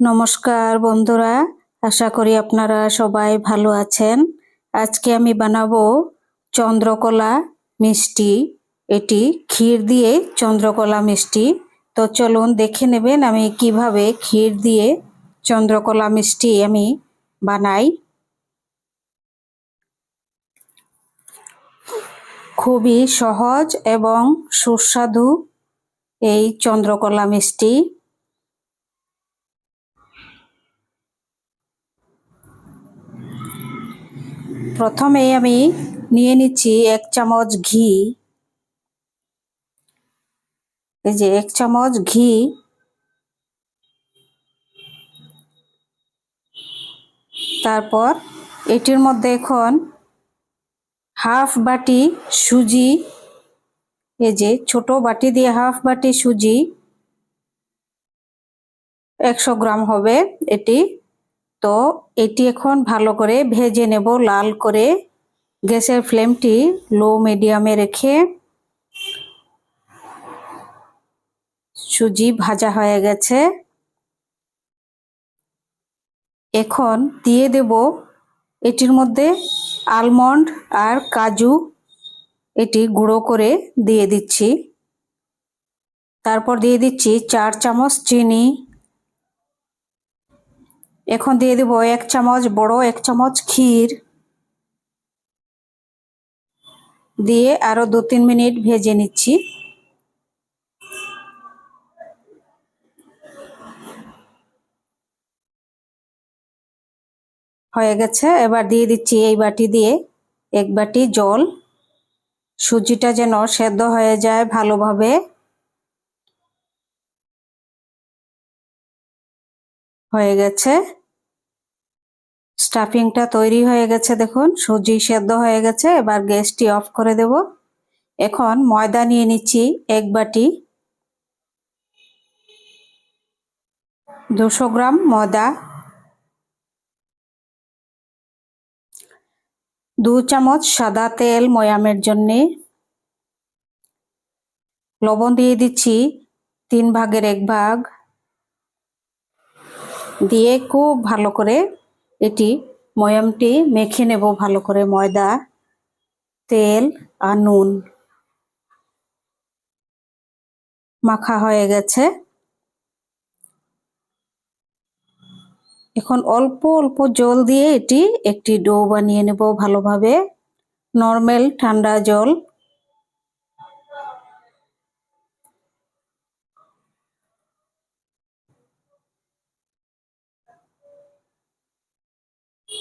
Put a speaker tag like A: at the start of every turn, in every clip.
A: নমস্কার বন্ধুরা, আশা করি আপনারা সবাই ভালো আছেন। আজকে আমি বানাবো চন্দ্রকলা মিষ্টি। এটি ক্ষীর দিয়ে চন্দ্রকলা মিষ্টি। তো চলুন দেখে নেবেন আমি কীভাবে ক্ষীর দিয়ে চন্দ্রকলা মিষ্টি আমি বানাই। খুবই সহজ এবং সুস্বাদু এই চন্দ্রকলা মিষ্টি। প্রথমে আমি নিয়ে নিচ্ছি এক চামচ ঘি। এই যে এক চামচ ঘি। তারপর এটির মধ্যে এখন হাফ বাটি সুজি, এই যে ছোট বাটি দিয়ে হাফ বাটি সুজি, একশো গ্রাম হবে এটি। তো এটি এখন ভালো করে ভেজে নেব লাল করে। গ্যাসের ফ্লেমটি লো মিডিয়ামে রেখে সুজি ভাজা হয়ে গেছে। এখন দিয়ে দেব এটির মধ্যে আলমন্ড আর কাজু। এটি গুঁড়ো করে দিয়ে দিচ্ছি। তারপর দিয়ে দিচ্ছি চার চামচ চিনি। এখন দিয়ে দেব এক চামচ বড়, এক চামচ ক্ষীর। দিয়ে আরও দু তিন মিনিট ভেজে নিচ্ছি। হয়ে গেছে, এবার দিয়ে দিচ্ছি এই বাটি দিয়ে এক বাটি জল। সুজিটা যেন সেদ্ধ হয়ে যায় ভালোভাবে। হয়ে গেছে। স্টাফিংটা তৈরি হয়ে গেছে দেখুন, সুজি সেদ্ধ হয়ে গেছে, এবার গ্যাসটি অফ করে দেব। এখন ময়দা নিয়ে নিচ্ছি এক বাটি। দুশো গ্রাম ময়দা। দু চামচ সাদা তেল ময়ামের জন্যে। লবণ দিয়ে দিচ্ছি তিন ভাগের এক ভাগ। দিয়ে খুব ভালো করে এটি ময়ামটি মেখে নেব ভালো করে ময়দা, তেল আর নুন। মাখা হয়ে গেছে। এখন অল্প অল্প জল দিয়ে এটি একটি ডো বানিয়ে নেব ভালোভাবে। নর্মাল ঠান্ডা জল।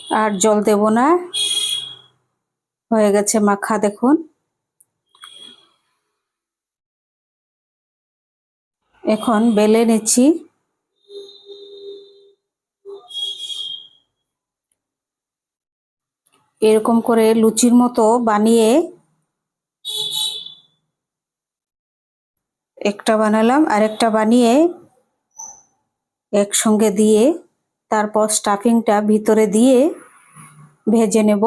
A: আর জল দেব না। হয়ে গেছে মাখা, দেখুন। এখন বেলে নিচ্ছি। এরকম করে লুচির মতো বানিয়ে একটা বানালাম আর একটা বানিয়ে একসঙ্গে দিয়ে তারপর স্টাফিংটা ভিতরে দিয়ে ভেজে নেব।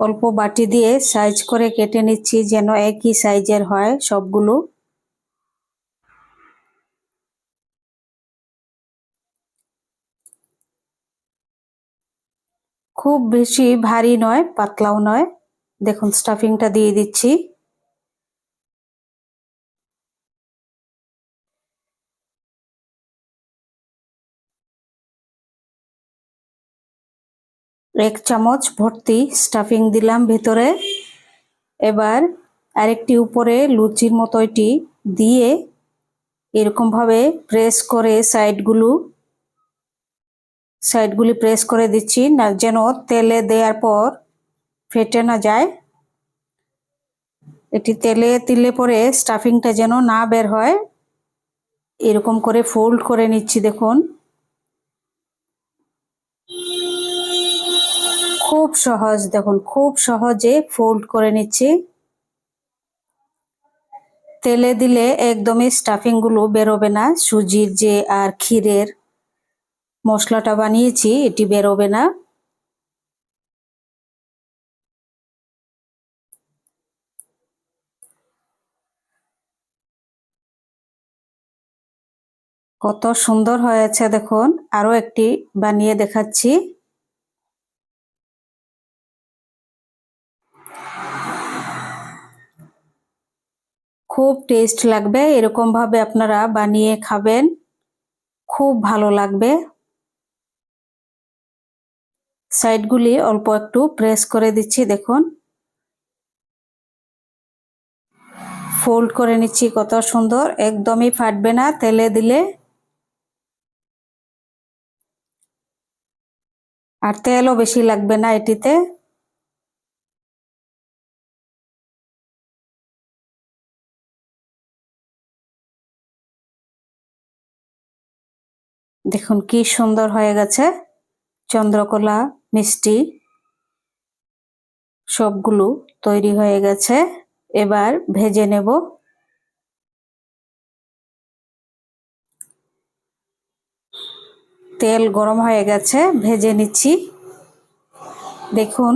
A: অল্প বাটি দিয়ে সাইজ করে কেটে নিচ্ছি যেন একই সাইজের হয় সবগুলো। খুব বেশি ভারী নয়, পাতলাও নয়। দেখুন স্টাফিংটা দিয়ে দিচ্ছি। এক চামচ ভর্তি স্টাফিং দিলাম ভেতরে। এবার আরেকটি উপরে লুচির মতো এটি দিয়ে এরকমভাবে প্রেস করে সাইডগুলো সাইডগুলি প্রেস করে দিচ্ছি না যেন তেলে দেওয়ার পর ফেটে না যায়। এটি তেলে তিলে পরে স্টাফিংটা যেন না বের হয়, এরকম করে ফোল্ড করে নিচ্ছি দেখুন। খুব সহজ, দেখুন, খুব সহজে ফোল্ড করে নিচ্ছি। তেলে দিলে একদমই স্টাফিংগুলো বেরোবে না, সুজির যে আর ক্ষীরের মশলাটা বানিয়েছি, এটি বেরোবে না। কত সুন্দর হয়েছে, দেখুন, আরও একটি বানিয়ে দেখাচ্ছি। খুব টেস্ট লাগবে, এরকম ভাবে আপনারা বানিয়ে খাবেন। খুব ভালো লাগবে। সাইডগুলি অল্প একটু প্রেস করে দিচ্ছি, দেখুন। ফোল্ড করে নিচ্ছি, কত সুন্দর। একদমই ফাটবে না, তেলে দিলে। আর তেলও বেশি লাগবে না এটিতে। দেখুন কি সুন্দর হয়ে গেছে। চন্দ্রকলা, মিষ্টি সবগুলো তৈরি হয়ে গেছে। এবার ভেজে নেব। তেল গরম হয়ে গেছে, ভেজে নিচ্ছি। দেখুন,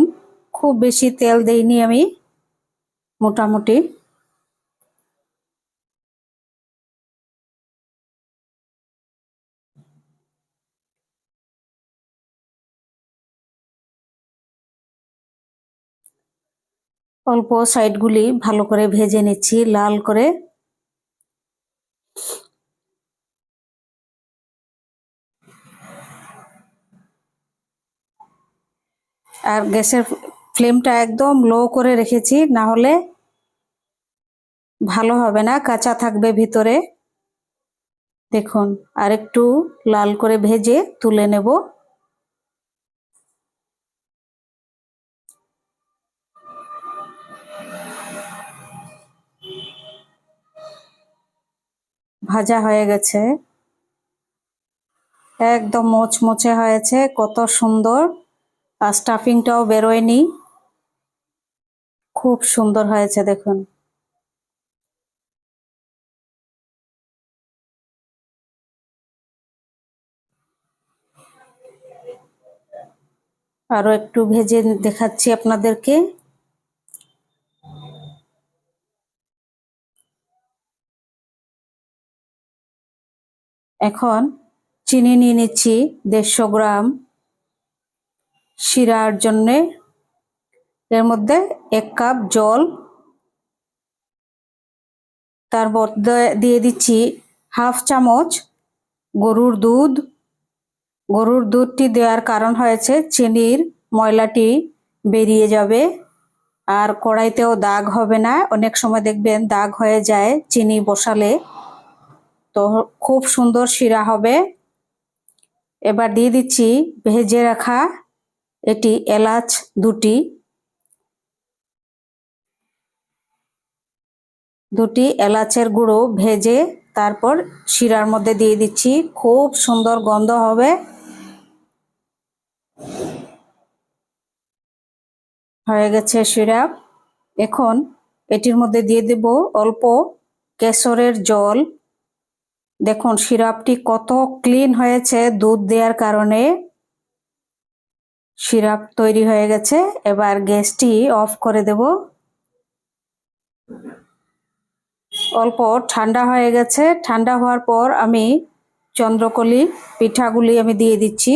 A: খুব বেশি তেল দেইনি আমি, মোটামুটি। অল্প সাইডগুলি ভালো করে ভেজে নিচ্ছি, লাল করে। আর গ্যাসের ফ্লেমটা একদম লো করে রেখেছি, না হলে ভালো হবে না, কাঁচা থাকবে ভিতরে। দেখুন আর একটু লাল করে ভেজে তুলে নেব। ভাজা হয়ে গেছে। একদম মোচমোচে হয়েছে, কত সুন্দর। আর স্টাফিংটাও বেরোয়নি। খুব সুন্দর হয়েছে, দেখুন। আরও একটু ভেজে দেখাচ্ছি আপনাদেরকে। এখন চিনি নিয়ে নিচ্ছি দেড়শো গ্রাম শিরার জন্যে। এর মধ্যে এক কাপ জল। তার মধ্যে দিয়ে দিচ্ছি হাফ চামচ গরুর দুধ। গরুর দুধটি দেওয়ার কারণ হয়েছে চিনির ময়লাটি বেরিয়ে যাবে আর কড়াইতেও দাগ হবে না। অনেক সময় দেখবেন দাগ হয়ে যায় চিনি বসালে। তো খুব সুন্দর শিরা হবে। এবার দিয়ে দিচ্ছি ভেজে রাখা এটি এলাচ দুটি। দুটি এলাচের গুঁড়ো ভেজে তারপর শিরার মধ্যে দিয়ে দিচ্ছি। খুব সুন্দর গন্ধ হবে। হয়ে গেছে শিরা। এখন এটির মধ্যে দিয়ে দেব অল্প কেশরের জল। দেখুন, সিরাপটি কত ক্লিন হয়েছে, দুধ দেওয়ার কারণে। সিরাপ তৈরি হয়ে গেছে, এবার গ্যাসটি অফ করে দেব। অল্প ঠান্ডা হয়ে গেছে, ঠান্ডা হওয়ার পর আমি চন্দ্রকলি পিঠাগুলি আমি দিয়ে দিচ্ছি।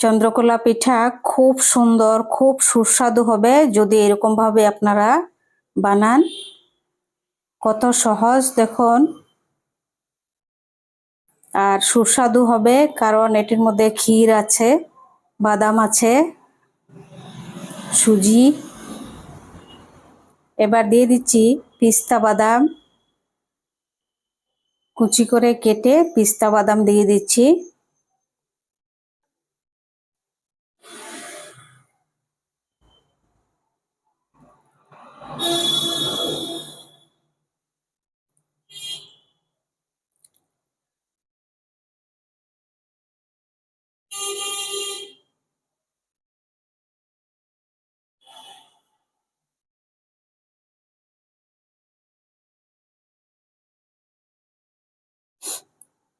A: চন্দ্রকলা পিঠা খুব সুন্দর, খুব সুস্বাদু হবে, যদি এরকম ভাবে আপনারা বানান। কত সহজ, দেখুন। আর সুস্বাদু হবে, কারণ এটির মধ্যে ক্ষীর আছে, বাদাম আছে, সুজি। এবার দিয়ে দিচ্ছি পিস্তা বাদাম। কুচি করে কেটে পিস্তা বাদাম দিয়ে দিচ্ছি।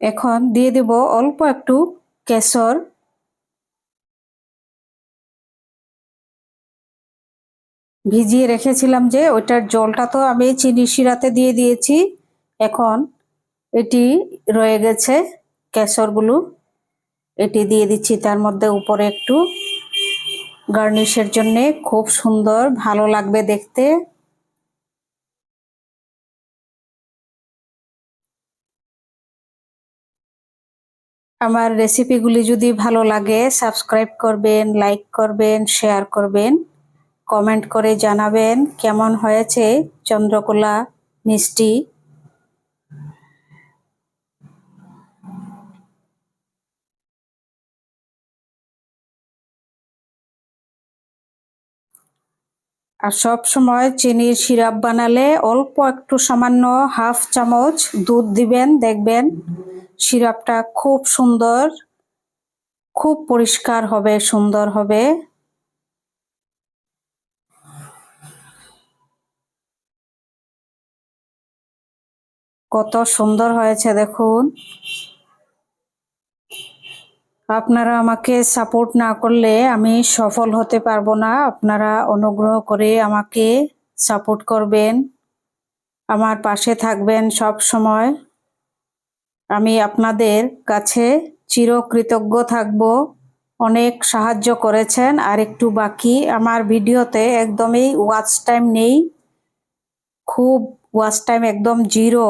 A: এখন দিয়ে দেব অল্প একটু কেশর। ভিজিয়ে রেখেছিলাম যে ওইটার জলটা তো আমি চিনি শিরাতে দিয়ে দিয়েছি। এখন এটি রয়ে গেছে কেশরগুলো। এটি দিয়ে দিচ্ছি তার মধ্যে উপরে একটু গার্নিশের জন্য। খুব সুন্দর, ভালো লাগবে দেখতে। আমার রেসিপিগুলি যদি ভালো লাগে সাবস্ক্রাইব করবেন লাইক করবেন শেয়ার করবেন। কমেন্ট করে জানাবেন কেমন হয়েছে চন্দ্রকোলা মিষ্টি। আর সব সময় চিনির সিরাপ বানালে অল্প একটু সামান্য হাফ চামচ দুধ দিবেন, দেখবেন সিরাপটা খুব সুন্দর, খুব পরিষ্কার হবে, সুন্দর হবে। কত সুন্দর হয়েছে দেখুন। আপনারা আমাকে সাপোর্ট না করলে আমি সফল হতে পারব না। আপনারা অনুগ্রহ করে আমাকে সাপোর্ট করবেন। আমার পাশে থাকবেন সব সময়। আমি আপনাদের কাছে চিরকৃতজ্ঞ থাকব। অনেক সাহায্য করেছেন। আর একটু বাকি, আমার ভিডিওতে একদমই ওয়াচ টাইম নেই। খুব ওয়াচ টাইম একদম জিরো